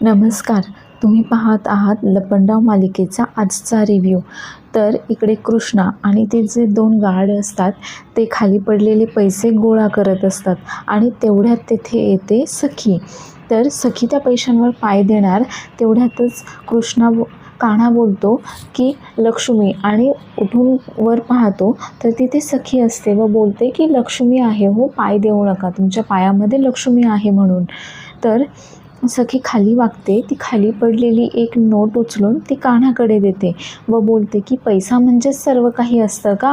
नमस्कार. तुम्ही पाहत आहात लपंडाव मालिकेचा आजचा रिव्ह्यू तर इकडे कृष्णा आणि ते जे दोन गार्ड असतात ते खाली पडलेले पैसे गोळा करत असतात आणि तेवढ्यात तेथे येते सखी. तर सखी त्या पैशांवर पाय देणार तेवढ्यातच कृष्णा बो कान्हा बोलतो की लक्ष्मी आणि उठून वर पाहतो तर तिथे सखी असते व बोलते की लक्ष्मी आहे हो पाय देऊ नका तुमच्या पायामध्ये लक्ष्मी आहे म्हणून. तर सखी खाली वागते ती खाली पडलेली एक नोट उचलून ती कान्हाकडे देते व बोलते की पैसा म्हणजेच सर्व काही असतं का?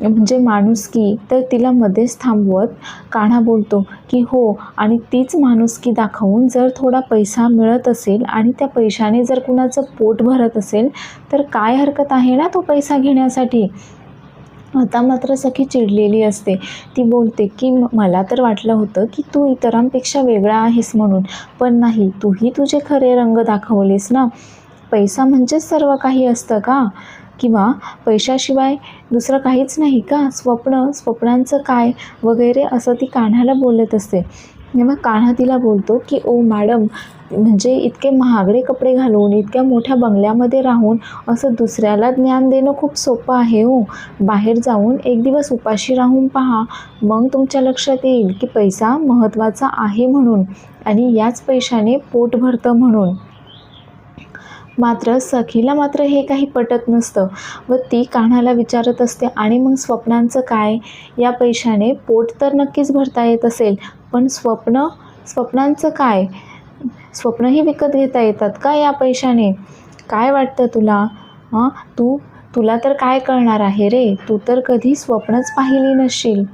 म्हणजे माणुसकी तर तिला मध्येच थांबवत कान्हा बोलतो की हो आणि तीच माणुसकी दाखवून जर थोडा पैसा मिळत असेल आणि त्या पैशाने जर कुणाचं पोट भरत असेल तर काय हरकत आहे ना तो पैसा घेण्यासाठी? आता मात्र सखी चिडलेली असते. ती बोलते की मला तर वाटलं होतं की तू इतरांपेक्षा वेगळा आहेस म्हणून पण नाही तूही तुझे खरे रंग दाखवलेस ना? पैसा म्हणजेच सर्व काही असतं का? किंवा पैशाशिवाय दुसरं काहीच नाही का? स्वप्न स्वप्नांचं काय? वगैरे असं ती कान्हाला बोलत असते. मग कान्हा तिला बोलतो की ओ मॅडम म्हणजे इतके महागडे कपडे घालून इतक्या मोठ्या बंगल्यामध्ये राहून असं दुसऱ्याला ज्ञान देणं खूप सोपं आहे हो. बाहेर जाऊन एक दिवस उपाशी राहून पहा. मग तुमच्या लक्षात येईल की पैसा महत्त्वाचा आहे म्हणून आणि याच पैशाने पोट भरतं म्हणून. मात्र सखीला मात्र हे काही पटत नसतं व ती कान्हाला विचारत असते आणि मग स्वप्नांचं काय? या पैशाने पोट तर नक्कीच भरता येत असेल पण स्वप्न स्वप्नांचं काय? स्वप्नही विकत घेता येतात का या पैशाने? काय वाटतं तुला? हां? तू तुला तर काय कळणार आहे रे? तू तर कधी स्वप्नच पाहिली नसशील.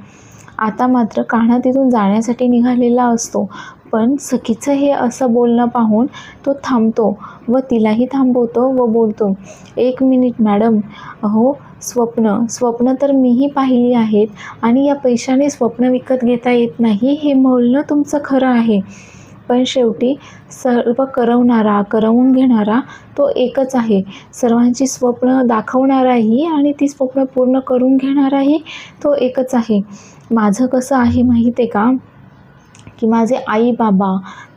आता मात्र कान्हा तिथून जाण्यासाठी निघालेला असतो. पण सखीचं हे असं बोलणं पाहून तो थांबतो व तिलाही थांबवतो व बोलतो एक मिनिट मॅडम अहो स्वप्न स्वप्न तर मीही पाहिली आहेत आणि या पैशाने स्वप्न विकत घेता येत नाही हे बोलणं तुमचं खरं आहे. पण शेवटी सर्व करवणारा करवून घेणारा तो एकच आहे. सर्वांची स्वप्न दाखवणाराही आणि ती स्वप्न पूर्ण करून घेणाराही तो एकच आहे. माझं कसं आहे माहीत आहे का? की माझे आई बाबा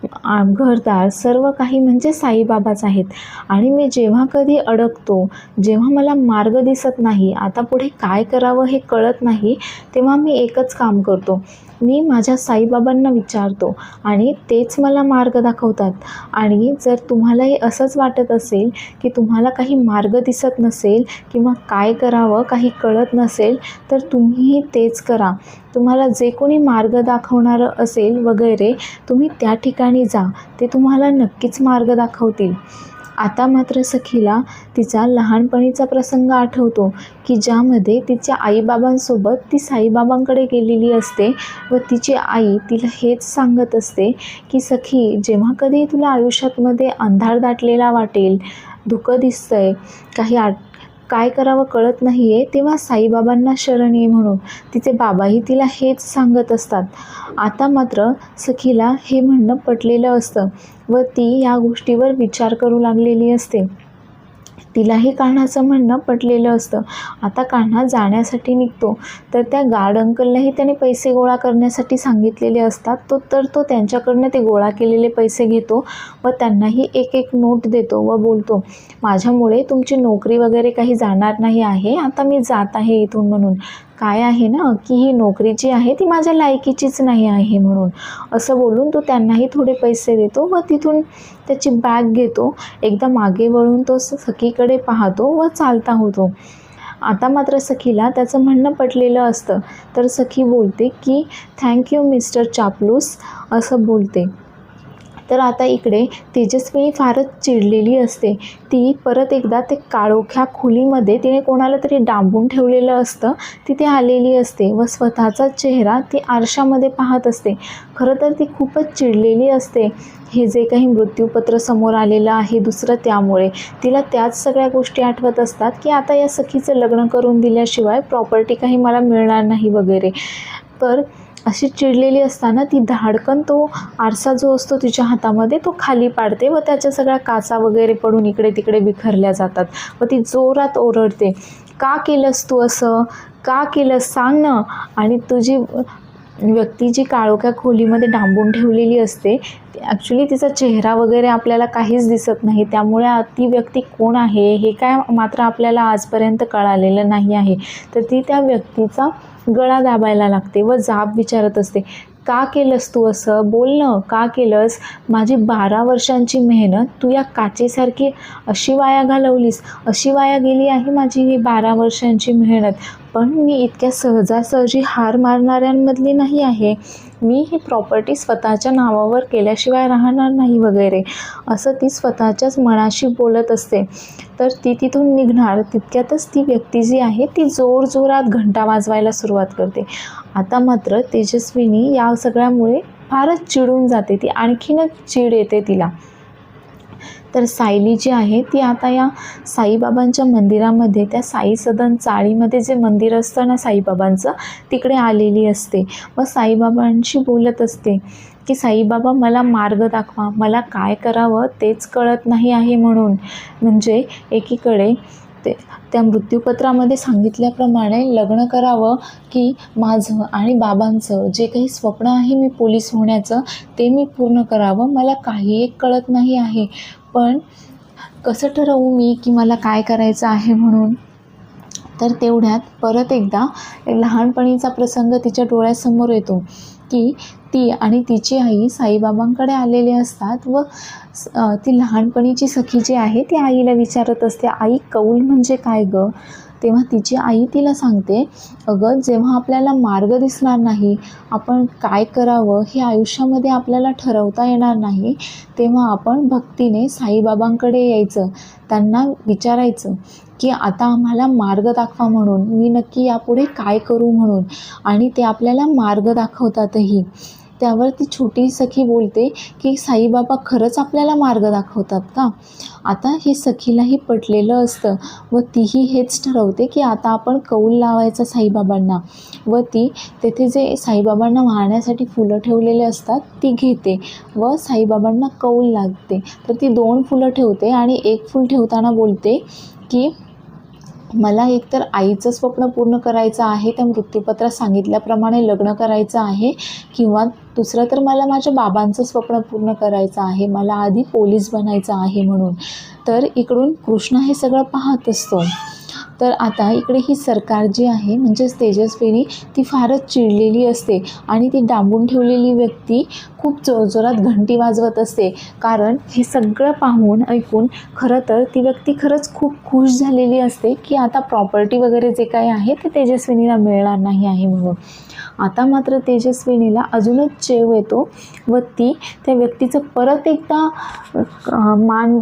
घरदार सर्व काही म्हणजे साईबाबाच आहेत. आणि मी जेव्हा कधी अडकतो जेव्हा मला मार्ग दिसत नाही आता पुढे काय करावं हे कळत नाही तेव्हा मी एकच काम करतो. मी माझ्या साईबाबांना विचारतो आणि तेच मला मार्ग दाखवतात. आणि जर तुम्हालाही असंच वाटत असेल की तुम्हाला काही मार्ग दिसत नसेल किंवा काय करावं काही कळत नसेल तर तुम्हीही तेच करा. तुम्हाला जे कोणी मार्ग दाखवणारं असेल वगैरे तुम्ही त्या ठिकाणी जा ते तुम्हाला नक्कीच मार्ग दाखवतील. आता मात्र सखीला तिचा लहानपणीचा प्रसंग आठवतो की ज्यामध्ये तिच्या आईबाबांसोबत ती साईबाबांकडे गेलेली असते व तिची आई तिला हेच सांगत असते की सखी जेव्हा कधी तुला आयुष्यातमध्ये अंधार दाटलेला वाटेल धुकं दिसतंय काही आट काय करावं कळत नाही आहे तेव्हा साईबाबांना शरण ये म्हणून. तिचे बाबाही तिला हेच सांगत असतात. आता मात्र सखीला हे म्हणणं पटलेलं असतं व ती या गोष्टीवर विचार करू लागलेली असते. तिलाही कान्हाचं म्हणणं पटलेलं असतं. आता कान्हा जाण्यासाठी निघतो. तर त्या गार्ड अंकललाही त्याने पैसे गोळा करण्यासाठी सांगितलेले असतात. तो तर तो त्यांच्याकडनं ते गोळा केलेले पैसे घेतो व त्यांनाही एक एक नोट देतो व बोलतो माझ्यामुळे तुमची नोकरी वगैरे काही जाणार नाही आहे. आता मी जात आहे इथून म्हणून. काय आहे ना की ही नोकरी जी आहे ती माझ्या लायकीचीच नाही आहे म्हणून. असं बोलून तो त्यांनाही थोडे पैसे देतो व तिथून त्याची बॅग घेतो. एकदा मागे वळून तो सखीकडे पाहतो व चालता होतो. आता मात्र सखीला त्याचं म्हणणं पटलेलं असतं. तर सखी बोलते की थँक्यू मिस्टर चापलूस असं बोलते. तर आता इकडे तेजस्विनी फारच चिडलेली असते. ती परत एकदा ते काळोख्या खोलीमध्ये तिने कोणाला तरी डांबून ठेवलेलं असतं. तिथे आलेली असते व स्वतःचा चेहरा ती आरशामध्ये पाहत असते. खरं तर ती खूपच चिडलेली असते. हे जे काही मृत्यूपत्र समोर आलेलं आहे दुसरं त्यामुळे. तिला त्याच सगळ्या गोष्टी आठवत असतात की आता या सखीचं लग्न करून दिल्याशिवाय प्रॉपर्टी काही मला मिळणार नाही वगैरे. तर अशी चिडलेली असताना ती धाडकन तो आरसा जो असतो तिच्या हातामध्ये तो खाली पाडते व त्याच्या सगळ्या काचा वगैरे पडून इकडे तिकडे बिखरल्या जातात व ती जोरात ओरडते का केलंस तू असं? का केलंस? सांग ना. आणि तुझी व्यक्ती जी काळोख्या खोलीमध्ये डांबून ठेवलेली असते ॲक्च्युली तिचा चेहरा वगैरे आपल्याला काहीच दिसत नाही. त्यामुळे ती व्यक्ती कोण आहे हे काय मात्र आपल्याला आजपर्यंत कळालेलं नाही आहे. तर ती त्या व्यक्तीचा गळा दाबायला लागते व जाब विचारत असते. का केलंस तू असं? बोलणं का केलंस? माझी बारा वर्षांची मेहनत तू या काचेसारखी अशी वाया घालवलीस? अशी वाया गेली आहे माझी ही बारा वर्षांची मेहनत? पण मी इतक्या सहजासहजी हार मारणाऱ्यांमधली नाही आहे. मी ही प्रॉपर्टी स्वतःच्या नावावर केल्याशिवाय राहणार नाही वगैरे असं ती स्वतःच्याच मनाशी बोलत असते. तर ती तिथून निघणार. तितक्यातच ती व्यक्ती जी आहे ती जोरजोरात घंटा वाजवायला सुरुवात करते. आता मात्र तेजस्विनी या सगळ्यामुळे फारच चिडून जाते ती. आणखीनच चिड येते तिला. तर सायली जी आहे ती आता या साईबाबांच्या मंदिरामध्ये त्या साई सदन चाळीमध्ये जे मंदिर असतं ना साईबाबांचं तिकडे आलेली असते. व साईबाबांशी बोलत असते की साईबाबा मला मार्ग दाखवा. मला काय करावं तेच कळत नाही आहे म्हणून. म्हणजे एकीकडे ते त्या मृत्यूपत्रामध्ये सांगितल्याप्रमाणे लग्न करावं की माझं आणि बाबांचं. जे काही स्वप्न आहे मी पोलीस होण्याचं ते मी पूर्ण करावं. मला काही एक कळत नाही आहे. पण कसं ठरवू मी की मला काय करायचं आहे म्हणून? तर तेवढ्यात परत एकदा एक लहानपणीचा प्रसंग तिच्या डोळ्यासमोर येतो की ती आणि तिची आई साईबाबांकडे आलेली असतात व ती लहानपणीची सखी जी आहे ती आईला विचारत असते आई कौल म्हणजे काय गं? तेव्हा तिची आई तिला सांगते अगं जेव्हा आपल्याला मार्ग दिसणार नाही आपण काय करावं हे आयुष्यामध्ये आपल्याला ठरवता येणार नाही तेव्हा आपण भक्तीने साईबाबांकडे यायचं त्यांना विचारायचं की आता आम्हाला मार्ग दाखवा म्हणून मी नक्की यापुढे काय करू म्हणून? आणि ते आपल्याला मार्ग दाखवतातही. त्यावर ती छोटी सखी बोलते की साईबाबा खरंच आपल्याला मार्ग दाखवतात का? आता हे सखीलाही पटलेलं असतं व तीही हेच ठरवते की आता आपण कौल लावायचा साईबाबांना. व ती तेथे जे साईबाबांना वाहण्यासाठी फुलं ठेवलेले असतात ती घेते व साईबाबांना कौल लागते तर ती दोन फुलं ठेवते आणि एक फूल ठेवताना बोलते की मला एकतर आईचं स्वप्न पूर्ण करायचं आहे त्या मृत्यूपत्रात सांगितल्याप्रमाणे लग्न करायचं आहे किंवा दुसरं तर मला माझ्या बाबांचं स्वप्न पूर्ण करायचं आहे मला आधी पोलीस बनायचं आहे म्हणून. तर इकडून कृष्ण हे सगळं पाहत असतो. तर आता इकडे ही सरकार जी आहे म्हणजेच तेजस्विनी ती फारच चिडलेली असते आणि ती डांबून ठेवलेली व्यक्ती खूप जोरजोरात घंटी वाजवत असते. कारण हे सगळं पाहून ऐकून खरं तर ती व्यक्ती खरंच खूप खुश झालेली असते की आता प्रॉपर्टी वगैरे जे काही आहे ते तेजस्विनीला मिळणार नाही आहे म्हणून. आता मात्र तेजस्विनीला अजूनच चेव येतो व ती त्या व्यक्तीचं परत एकदा मान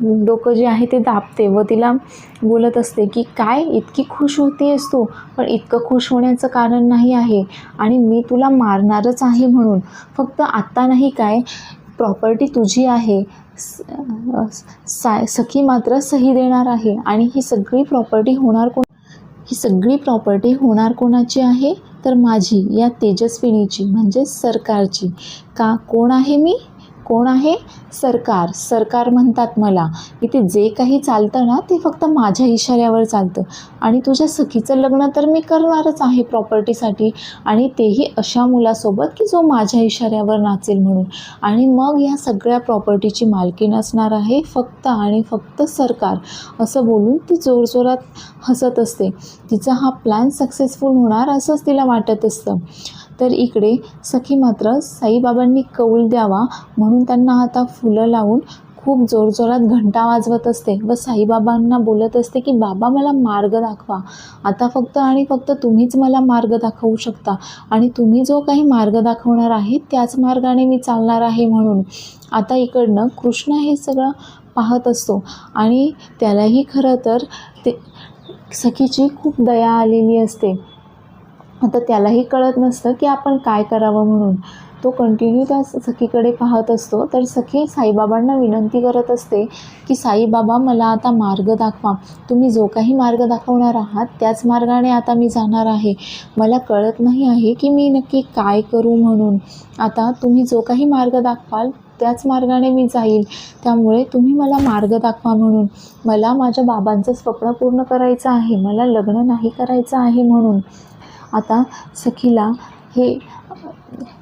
डोकं जे आहे ते दाबते व तिला बोलत असते की काय? इतकी खुश होतीयस तू? पण इतकं खुश होण्याचं कारण नाही आहे आणि मी तुला मारणारच आहे म्हणून. फक्त आत्ता नाही काय प्रॉपर्टी तुझी आहे. स- सा सखी मात्र सही देणार आहे आणि ही सगळी प्रॉपर्टी होणार कोण ही सगळी प्रॉपर्टी होणार कोणाची आहे? तर माझी या तेजस्विनीची म्हणजेच सरकारची. का? कोण आहे मी? कोण आहे? सरकार. सरकार म्हणतात मला इथे जे काही चालतं ना ते फक्त माझ्या इशाऱ्यावर चालतं. आणि तुझ्या सखीचं लग्न तर मी करणारच आहे प्रॉपर्टीसाठी. आणि तेही अशा मुलासोबत की जो माझ्या इशाऱ्यावर नाचेल म्हणून. आणि मग या सगळ्या प्रॉपर्टीची मालकी नसणार आहे फक्त आणि फक्त सरकार. असं बोलून ती जोरजोरात हसत असते. तिचा हा प्लॅन सक्सेसफुल होणार असंच तिला वाटत असतं. तर इकडे सखी मात्र साईबाबांनी कौल द्यावा म्हणून त्यांना आता फुलं लावून खूप जोरजोरात घंटा वाजवत असते व साईबाबांना बोलत असते की बाबा मला मार्ग दाखवा. आता फक्त आणि फक्त तुम्हीच मला मार्ग दाखवू शकता. आणि तुम्ही जो काही मार्ग दाखवणार आहे त्याच मार्गाने मी चालणार आहे म्हणून. आता इकडनं कृष्ण हे सगळं पाहत असतो. आणि त्यालाही खरं तर ते सखीची खूप दया आलेली असते. आता त्यालाही कळत नसतं की आपण काय करावं म्हणून. तो कंटिन्यू त्या सखीकडे पाहत असतो. तर सखी साईबाबांना विनंती करत असते की साईबाबा मला आता मार्ग दाखवा. तुम्ही जो काही मार्ग दाखवणार आहात त्याच मार्गाने आता मी जाणार आहे. मला कळत नाही आहे की मी नक्की काय करू म्हणून. आता तुम्ही जो काही मार्ग दाखवाल त्याच मार्गाने मी जाईल. त्यामुळे तुम्ही मला मार्ग दाखवा म्हणून. मला माझ्या बाबांचं स्वप्न पूर्ण करायचं आहे. मला लग्न नाही करायचं आहे म्हणून. आता सखीला हे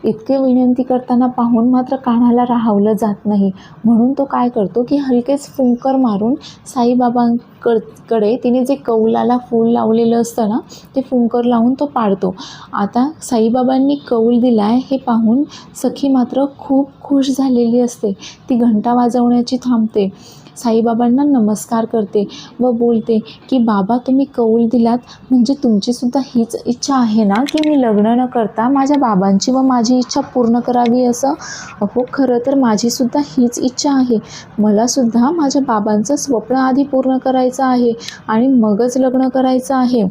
इतके विनंती करताना पाहून मात्र कानाला राहावलं जात नाही. म्हणून तो काय करतो की हलकेच फुंकर मारून साईबाबांकडकडे तिने जे कौलाला फूल लावलेलं असतं ना ते फुंकर लावून तो पाडतो. आता साईबाबांनी कौल दिला आहे हे पाहून सखी मात्र खूप खुश झालेली असते. ती घंटा वाजवण्याची थांबते. साईबाबांना नमस्कार करते व बोलते की बाबा तुम्ही कौल दिलात म्हणजे तुमचीसुद्धा हीच इच्छा आहे ना की मी लग्न न करता माझ्या बाबांची व माझी इच्छा पूर्ण करावी असं? अहो खरं तर माझीसुद्धा हीच इच्छा आहे. मलासुद्धा माझ्या बाबांचं स्वप्न आधी पूर्ण करायचं आहे आणि मगच लग्न करायचं आहे.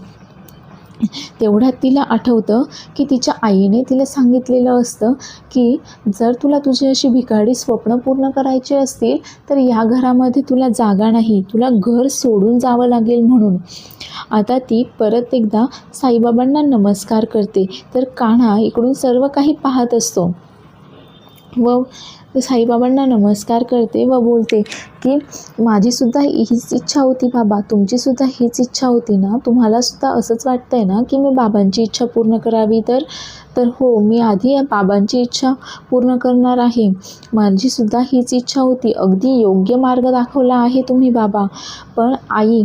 तेवढ्यात तिला आठवतं की तिच्या आईने तिला सांगितलेलं असतं की जर तुला तुझी अशी भिकाडी स्वप्न पूर्ण करायची असतील तर या घरामध्ये तुला जागा नाही तुला घर सोडून जावं लागेल म्हणून. आता ती परत एकदा साईबाबांना नमस्कार करते तर कान्हा इकडून सर्व काही पाहत असतो. व साईबाबांना नमस्कार करते व बोलते की माझीसुद्धा हीच इच्छा होती बाबा. तुमचीसुद्धा हीच इच्छा होती ना? तुम्हालासुद्धा असंच वाटतं आहे ना की मी बाबांची इच्छा पूर्ण करावी? तर तर हो मी आधी बाबांची इच्छा पूर्ण करणार आहे. माझीसुद्धा हीच इच्छा होती. अगदी योग्य मार्ग दाखवला आहे तुम्ही बाबा. पण आई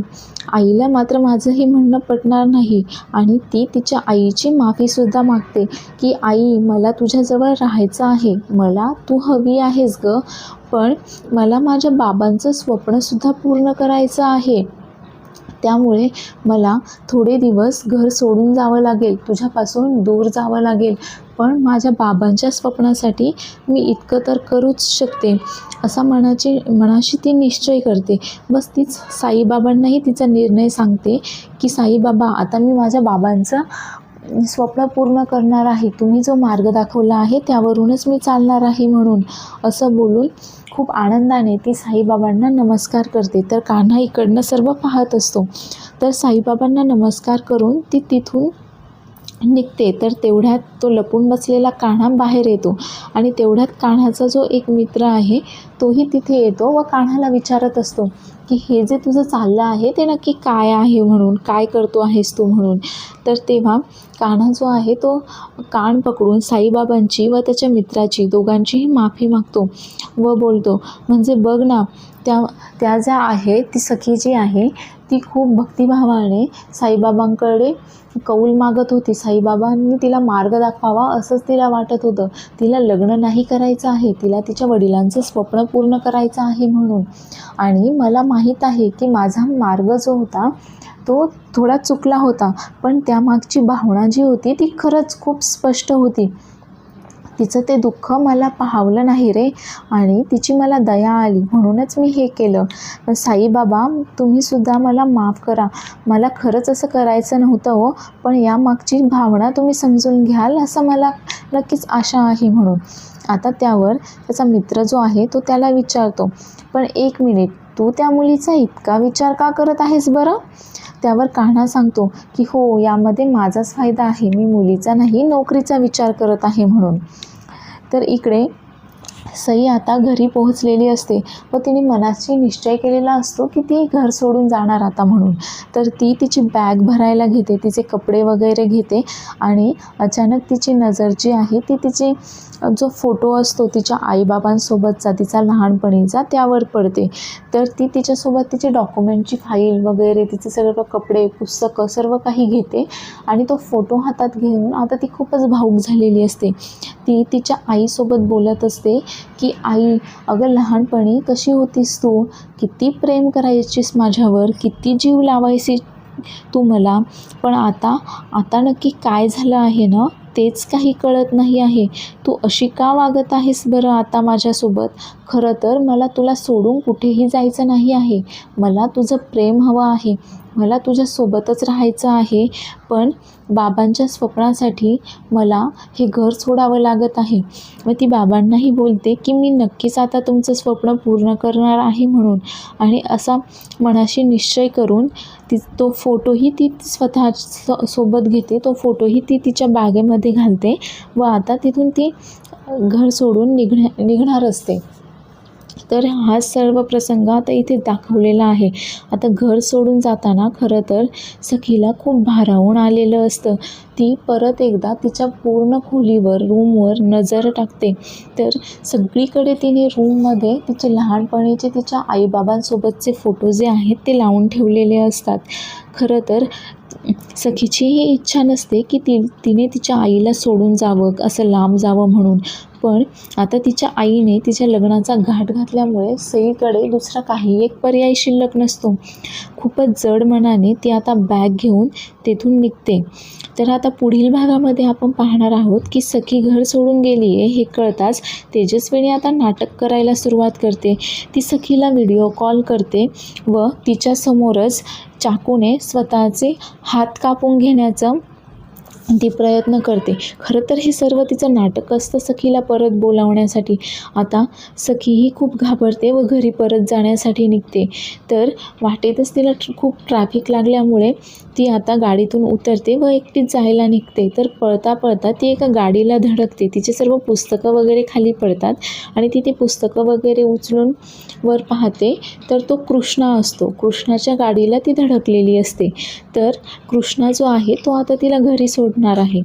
आईला मात्र माझं हे म्हणणं पटणार नाही आणि ती तिच्या आईची माफीसुद्धा मागते की आई मला तुझ्याजवळ राहायचं आहे. मला तू हवी आहेस गं पण मला माझ्या बाबांचं स्वप्नसुद्धा पूर्ण करायचं आहे. त्यामुळे मला थोडे दिवस घर सोडून जावं लागेल तुझ्यापासून दूर जावं लागेल. पण माझ्या बाबांच्या स्वप्नासाठी मी इतकं तर करूच शकते असा मनाची मनाशी ती निश्चय करते. बस तीच साईबाबांनाही तिचा निर्णय सांगते की साईबाबा आता मी माझ्या बाबांचं स्वप्न पूर्ण करणार आहे तुम्ही जो मार्ग दाखवला आहे त्यावरूनच मी चालणार आहे म्हणून असं बोलून खूप आनंदाने ती साईबाबांना नमस्कार करते. तर कान्हा इकडनं सर्व पाहत असतो. तर साईबाबांना नमस्कार करून ती तिथून निघते तर तेवढ्यात तो लपून बसलेला कान्हा बाहेर येतो. आणि तेवढ्यात कान्हाचा जो एक मित्र आहे तोही तिथे येतो व कान्हाला विचारत असतो की हे जे तुझं चाललं आहे ते नक्की काय आहे म्हणून? काय करतो आहेस तू म्हणून? तर तेव्हा कान्हा जो आहे तो कान पकडून साईबाबांची व त्याच्या मित्राची दोघांचीही माफी मागतो व बोलतो म्हणजे बघ ना त्या त्या ज्या आहे ती सखी जी आहे ती खूप भक्तिभावाने साईबाबांकडे कौल मागत होती. साईबाबांनी तिला मार्ग दाखवावा असंच तिला वाटत होतं. तिला लग्न नाही करायचं आहे तिला तिच्या वडिलांचं स्वप्न पूर्ण करायचं आहे म्हणून. आणि मला माहीत आहे की माझा मार्ग जो होता तो थोडा चुकला होता पण त्यामागची भावना जी होती ती खरंच खूप स्पष्ट होती. तिचं ते दुःख मला पाहावलं नाही रे. आणि तिची मला दया आली. म्हणूनच मी हे केलं. साईबाबा तुम्हीसुद्धा मला माफ करा. मला खरंच असं करायचं नव्हतं हो. पण यामागची भावना तुम्ही समजून घ्याल असं मला नक्कीच आशा आहे म्हणून. आता त्यावर त्याचा मित्र जो आहे तो त्याला विचारतो पण एक मिनिट तू त्या मुलीचा इतका विचार का करत आहेस बरं? त्यावर कान्हा सांगतो की हो यामध्ये माझाच फायदा आहे. मी मुलीचा नाही नोकरीचा विचार करत आहे म्हणून. तर इकडे सई आता घरी पोहोचलेली असते व तिने मनाशी निश्चय केलेला असतो की ती घर सोडून जाणार आता म्हणून. तर ती तिची बॅग भरायला घेते तिचे कपडे वगैरे घेते आणि अचानक तिची नजर जी आहे ती तिची जो फोटो असतो तिच्या आईबाबांसोबतचा तिचा लहानपणीचा त्यावर पडते. तर ती तिच्यासोबत तिचे डॉक्युमेंटची फाईल वगैरे तिचे सर्व कपडे पुस्तकं सर्व काही घेते आणि तो फोटो हातात घेऊन आता ती खूपच भाऊक झालेली असते. ती तिच्या आईसोबत बोलत असते की आई अगं लहानपणी कशी होतीस तू? किती प्रेम करायचीस माझ्यावर? किती जीव लावायची तू मला? पण आता आता नक्की काय झालं आहे ना? तेच काही कळत नाही आहे. तू अशी का वागत आहेस बरं आता माझ्यासोबत? खरं तर मला तुला सोडून कुठेही जायचं नाही आहे. मला तुझं प्रेम हवं आहे. मला तुझ्यासोबतच राहायचं आहे पण बाबांच्या स्वप्नासाठी मला हे घर सोडावं लागत आहे. मग ती बाबांनाही बोलते की मी नक्कीच आता तुमचं स्वप्न पूर्ण करणार आहे म्हणून. आणि असा मनाशी निश्चय करून ती तो फोटोही ती स्वतः स- सोबत घेते. तो फोटोही ती तिच्या बागेमध्ये घालते व आता तिथून ती घर सोडून निघण्या निघणार असते. तर हा सर्व प्रसंग आता इथे दाखवलेला आहे. आता घर सोडून जाताना खरं तर सखीला खूप भारावून आलेलं असतं. ती परत एकदा तिच्या पूर्ण खोलीवर रूमवर नजर टाकते. तर सगळीकडे तिने रूममध्ये तिचे लहानपणीचे तिच्या आईबाबांसोबतचे फोटो जे आहेत ते लावून ठेवलेले असतात. खरं तर सखीची ही इच्छा नसते की ती तिने तिच्या आईला सोडून जावं असं लांब जावं म्हणून. पण आता तिच्या आईने तिच्या लग्नाचा घाट घातल्यामुळे सईकडे दुसरा काही एक पर्याय शिल्लक नसतो. खूपच जड मनाने ती आता बॅग घेऊन तेथून निघते. तर आता पुढील भागामध्ये आपण पाहणार आहोत की सखी घर सोडून गेली आहे हे कळताच तेजस्विनी आता नाटक करायला सुरुवात करते. ती सखीला व्हिडिओ कॉल करते व तिच्यासमोरच चाकूने स्वतःचे हात कापून घेण्याचं ती प्रयत्न करते. खरं तर हे सर्व तिचं नाटक असतं सखीला परत बोलावण्यासाठी. आता सखी ही खूप घाबरते व घरी परत जाण्यासाठी निघते. तर वाटेतच तिला ट्र- खूप ट्रॅफिक लागल्यामुळे ती आता गाडीतून उतरते व एकटीच जायला निघते. तर पळता पळता ती एका गाडीला धडकते. तिचे सर्व पुस्तकं वगैरे खाली पडतात आणि ती ती पुस्तकं वगैरे उचलून वर पाहते. तर तो कृष्णा असतो. कृष्णाच्या गाडीला ती धडकलेली असते. तर कृष्णा जो आहे तो आता तिला घरी सोड सोडणार आहे.